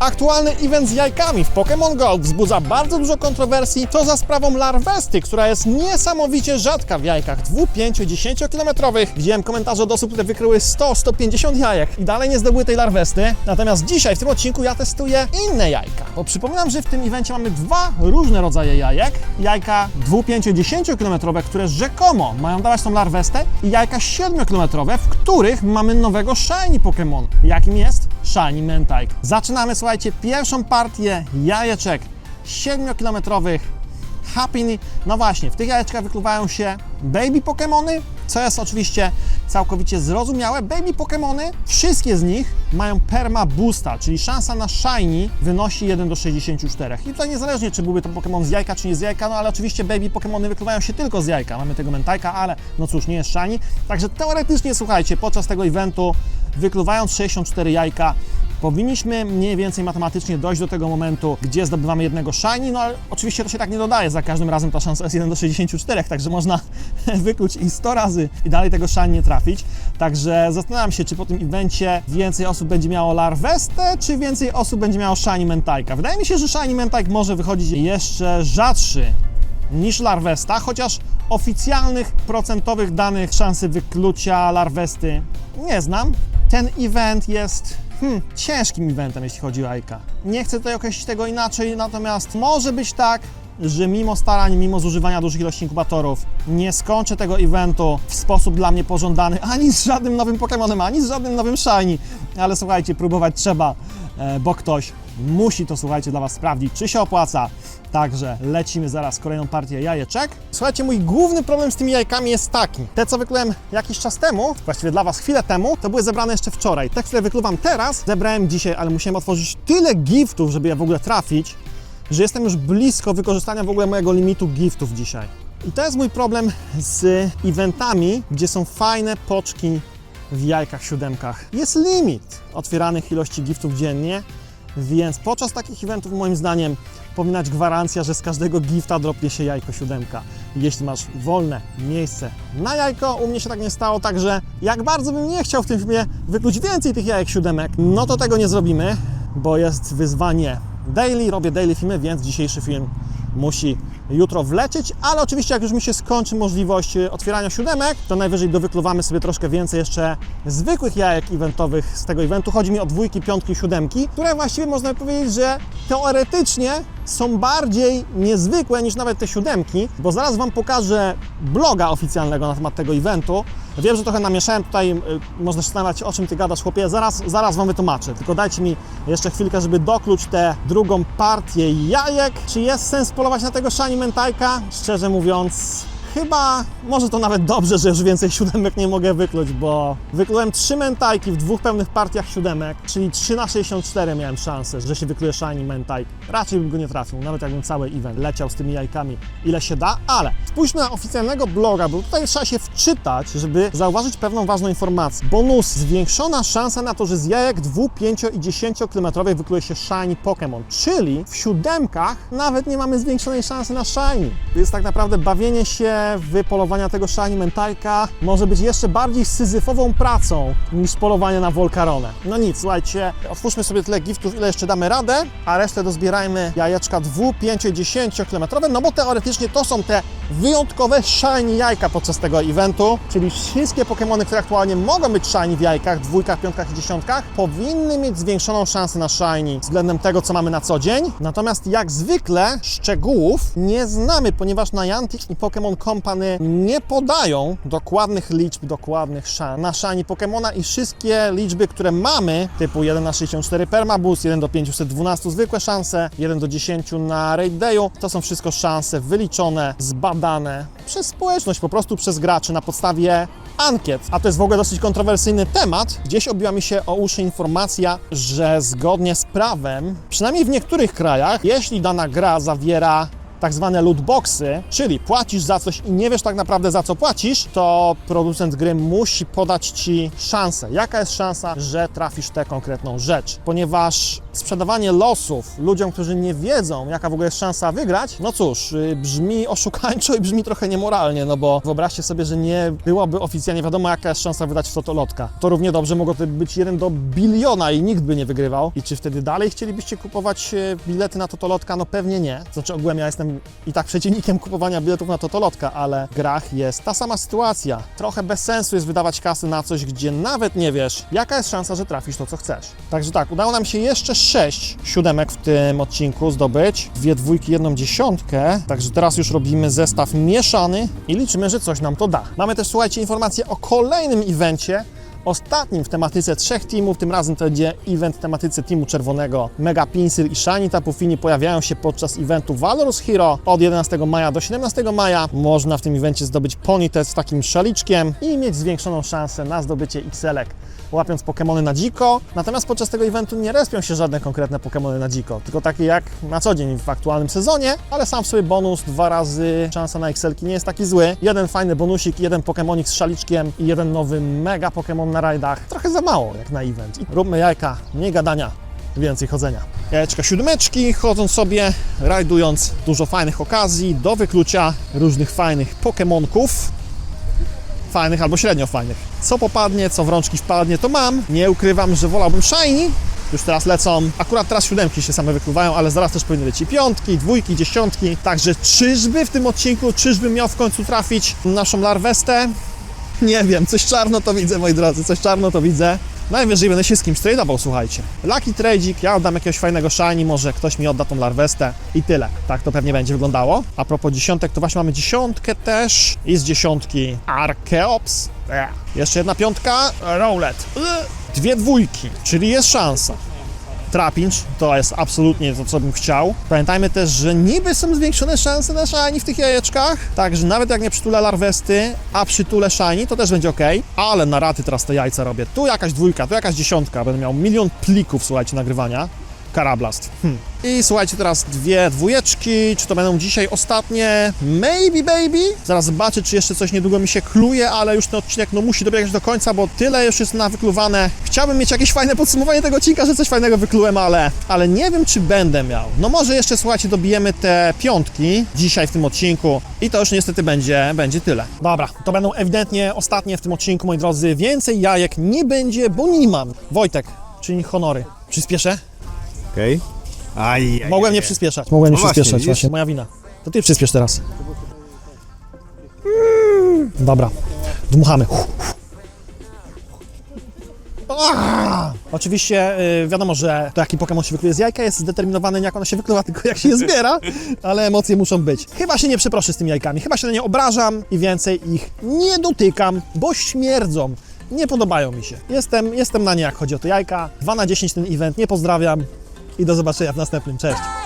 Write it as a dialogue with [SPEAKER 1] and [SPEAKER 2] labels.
[SPEAKER 1] Aktualny event z jajkami w Pokémon Go wzbudza bardzo dużo kontrowersji, to za sprawą larwesty, która jest niesamowicie rzadka w jajkach 2, 5, 10 kilometrowych. Widziałem komentarze od osób, które wykryły 100-150 jajek i dalej nie zdobyły tej larwesty. Natomiast dzisiaj w tym odcinku ja testuję inne jajka, bo przypominam, że w tym evencie mamy dwa różne rodzaje jajek. Jajka 2, 5, 10 kilometrowe, które rzekomo mają dawać tą larwestę i jajka 7 kilometrowe, w których mamy nowego shiny Pokémon. Jakim jest? Shiny Mentike. Zaczynamy, słuchajcie, pierwszą partię jajeczek 7-kilometrowych Happy. No właśnie, w tych jajeczkach wykluwają się baby Pokémony, co jest oczywiście całkowicie zrozumiałe. Baby Pokémony, wszystkie z nich mają perma boosta, czyli szansa na shiny wynosi 1 do 64. I tutaj niezależnie, czy byłby to Pokémon z jajka, czy nie z jajka, no ale oczywiście baby Pokémony wykluwają się tylko z jajka. Mamy tego Mentajka, ale no cóż, nie jest shiny. Także teoretycznie, słuchajcie, podczas tego eventu, wykluwając 64 jajka, powinniśmy mniej więcej matematycznie dojść do tego momentu, gdzie zdobywamy jednego shiny, no ale oczywiście to się tak nie dodaje, za każdym razem ta szansa jest 1 do 64, także można wykluć i 100 razy i dalej tego shiny nie trafić. Także zastanawiam się, czy po tym evencie więcej osób będzie miało larwestę, czy więcej osób będzie miało shiny mentajka. Wydaje mi się, że shiny mentajk może wychodzić jeszcze rzadszy niż larwesta, chociaż oficjalnych procentowych danych szansy wyklucia larwesty nie znam. Ten event jest hmm, ciężkim eventem, jeśli chodzi o jajka. Nie chcę tutaj określić tego inaczej, natomiast może być tak, że mimo starań, mimo zużywania dużych ilości inkubatorów, nie skończę tego eventu w sposób dla mnie pożądany ani z żadnym nowym Pokémonem, ani z żadnym nowym Shiny. Ale słuchajcie, próbować trzeba, e, bo ktoś musi to, słuchajcie, dla Was sprawdzić, czy się opłaca. Także lecimy zaraz kolejną partię jajeczek. Słuchajcie, mój główny problem z tymi jajkami jest taki. Te, co wyklułem jakiś czas temu, właściwie dla Was chwilę temu, to były zebrane jeszcze wczoraj. Te, które wykluwam teraz, zebrałem dzisiaj, ale musiałem otworzyć tyle giftów, żeby je w ogóle trafić, że jestem już blisko wykorzystania w ogóle mojego limitu giftów dzisiaj. I to jest mój problem z eventami, gdzie są fajne poczki w jajkach siódemkach. Jest limit otwieranych ilości giftów dziennie, więc podczas takich eventów moim zdaniem powinna gwarancja, że z każdego gifta dropnie się jajko siódemka. Jeśli masz wolne miejsce na jajko, u mnie się tak nie stało, także jak bardzo bym nie chciał w tym filmie wykluć więcej tych jajek siódemek, no to tego nie zrobimy, bo jest wyzwanie daily, robię daily filmy, więc dzisiejszy film musi jutro wlecieć, ale oczywiście jak już mi się skończy możliwość e, otwierania siódemek, to najwyżej dowykluwamy sobie troszkę więcej jeszcze zwykłych jajek eventowych z tego eventu. Chodzi mi o dwójki, piątki, siódemki, które właściwie można powiedzieć, że teoretycznie są bardziej niezwykłe niż nawet te siódemki, bo zaraz Wam pokażę bloga oficjalnego na temat tego eventu. Wiem, że trochę namieszałem tutaj, y, można się zastanawiać, o czym Ty gadasz, chłopie, zaraz, zaraz Wam wytłumaczę, tylko dajcie mi jeszcze chwilkę, żeby dokluć tę drugą partię jajek. Czy jest sens polować na tego shiny mentajka? Szczerze mówiąc, Chyba może to nawet dobrze, że już więcej siódemek nie mogę wykluć, bo wyklułem trzy mentajki w dwóch pełnych partiach siódemek, czyli 3 na 64 miałem szansę, że się wykluje shiny mentajk. Raczej bym go nie trafił, nawet jakbym cały event leciał z tymi jajkami ile się da, ale spójrzmy na oficjalnego bloga, bo tutaj trzeba się wczytać, żeby zauważyć pewną ważną informację. Bonus, zwiększona szansa na to, że z jajek 2, 5 i 10 kilometrowych wykluje się shiny Pokémon, czyli w siódemkach nawet nie mamy zwiększonej szansy na shiny. To jest tak naprawdę bawienie się w polowania tego shiny mentajka może być jeszcze bardziej syzyfową pracą niż polowanie na Volcaronę. No nic, słuchajcie, otwórzmy sobie tyle giftów, ile jeszcze damy radę, a resztę dozbierajmy jajeczka 2, 5, 10 kilometrowe, no bo teoretycznie to są te wyjątkowe shiny jajka podczas tego eventu, czyli wszystkie Pokémony, które aktualnie mogą być shiny w jajkach, dwójkach, piątkach i dziesiątkach, powinny mieć zwiększoną szansę na shiny względem tego, co mamy na co dzień. Natomiast jak zwykle szczegółów nie znamy, ponieważ Niantic i Pokémon Company nie podają dokładnych liczb, dokładnych szans na shiny Pokémona i wszystkie liczby, które mamy, typu 1 na 64 Permaboost, 1 do 512 zwykłe szanse, 1 do 10 na Raid Dayu, to są wszystko szanse wyliczone, zbadane przez społeczność, po prostu przez graczy na podstawie ankiet. A to jest w ogóle dosyć kontrowersyjny temat. Gdzieś obiła mi się o uszy informacja, że zgodnie z prawem, przynajmniej w niektórych krajach, jeśli dana gra zawiera tak zwane lootboxy, czyli płacisz za coś i nie wiesz tak naprawdę za co płacisz, to producent gry musi podać Ci szansę. Jaka jest szansa, że trafisz tę konkretną rzecz? Ponieważ sprzedawanie losów ludziom, którzy nie wiedzą, jaka w ogóle jest szansa wygrać, no cóż, y, brzmi oszukańczo i brzmi trochę niemoralnie, no bo wyobraźcie sobie, że nie byłoby oficjalnie wiadomo, jaka jest szansa wydać w totolotka. To równie dobrze mogłoby być 1 do biliona i nikt by nie wygrywał. I czy wtedy dalej chcielibyście kupować e, bilety na totolotka? No pewnie nie. Znaczy ogółem ja jestem i tak przeciwnikiem kupowania biletów na totolotka, ale w grach jest ta sama sytuacja. Trochę bez sensu jest wydawać kasy na coś, gdzie nawet nie wiesz, jaka jest szansa, że trafisz to, co chcesz. Także tak, udało nam się jeszcze 6 siódemek w tym odcinku zdobyć. Dwie dwójki, jedną dziesiątkę. Także teraz już robimy zestaw mieszany i liczymy, że coś nam to da. Mamy też, słuchajcie, informację o kolejnym evencie, Ostatnim w tematyce trzech teamów, tym razem to będzie event w tematyce teamu czerwonego. Mega Pinsir i Shiny Tapufini pojawiają się podczas eventu Valorous Hero od 11 maja do 17 maja. Można w tym evencie zdobyć Ponytest z takim szaliczkiem i mieć zwiększoną szansę na zdobycie XL-ek łapiąc Pokémony na dziko. Natomiast podczas tego eventu nie respią się żadne konkretne Pokémony na dziko, tylko takie jak na co dzień w aktualnym sezonie, ale sam w sobie bonus dwa razy szansa na XL-ki nie jest taki zły. Jeden fajny bonusik, jeden Pokémonik z szaliczkiem i jeden nowy mega Pokémon na rajdach. Trochę za mało jak na event. Róbmy jajka, mniej gadania, więcej chodzenia. Jajeczka siódmeczki, chodzą sobie, rajdując dużo fajnych okazji do wyklucia różnych fajnych Pokémonków fajnych albo średnio fajnych. Co popadnie, co w rączki wpadnie, to mam. Nie ukrywam, że wolałbym shiny. Już teraz lecą, akurat teraz siódemki się same wykluwają, ale zaraz też powinny być i piątki, dwójki, dziesiątki. Także czyżby w tym odcinku, czyżby miał w końcu trafić naszą larwestę? Nie wiem, coś czarno to widzę, moi drodzy, coś czarno to widzę. Najwyżej będę się z kimś tradeował, słuchajcie. Lucky trade'ik, ja oddam jakiegoś fajnego shiny, może ktoś mi odda tą larwestę i tyle. Tak to pewnie będzie wyglądało. A propos dziesiątek, to właśnie mamy dziesiątkę też i z dziesiątki Archeops. Ech. Jeszcze jedna piątka, Rowlet. Dwie dwójki, czyli jest szansa. Trapinch to jest absolutnie to, co bym chciał. Pamiętajmy też, że niby są zwiększone szanse na shiny w tych jajeczkach, także nawet jak nie przytulę larwesty, a przytulę shiny, to też będzie ok, ale na raty teraz te jajca robię. Tu jakaś dwójka, tu jakaś dziesiątka, będę miał milion plików, słuchajcie, nagrywania. Karablast. Hm. I słuchajcie, teraz dwie dwójeczki, czy to będą dzisiaj ostatnie? Maybe baby? Zaraz zobaczę, czy jeszcze coś niedługo mi się kluje, ale już ten odcinek no musi dobiegać do końca, bo tyle już jest nawykluwane. Chciałbym mieć jakieś fajne podsumowanie tego odcinka, że coś fajnego wyklułem, ale, ale nie wiem, czy będę miał. No może jeszcze, słuchajcie, dobijemy te piątki dzisiaj w tym odcinku i to już niestety będzie, będzie tyle. Dobra, to będą ewidentnie ostatnie w tym odcinku, moi drodzy. Więcej jajek nie będzie, bo nie mam. Wojtek, czyni honory. Przyspieszę?
[SPEAKER 2] Okej. Aj, aj,
[SPEAKER 1] Mogłem nie przyspieszać. Mogłem nie
[SPEAKER 2] No właśnie,
[SPEAKER 1] przyspieszać,
[SPEAKER 2] widzisz?
[SPEAKER 1] właśnie. Moja wina. To ty przyspiesz teraz. Dobra. Dmuchamy. Ah! Oczywiście y, wiadomo, że to jaki Pokémon się wykluje z jajka jest zdeterminowane nie jak ono się wykluwa, tylko jak się je zbiera, ale emocje muszą być. Chyba się nie przeproszę z tymi jajkami, chyba się na nie obrażam i więcej ich nie dotykam, bo śmierdzą. Nie podobają mi się. Jestem, jestem na nie, jak chodzi o te jajka. 2 na 10 ten event, nie pozdrawiam i do zobaczenia w następnym. Cześć!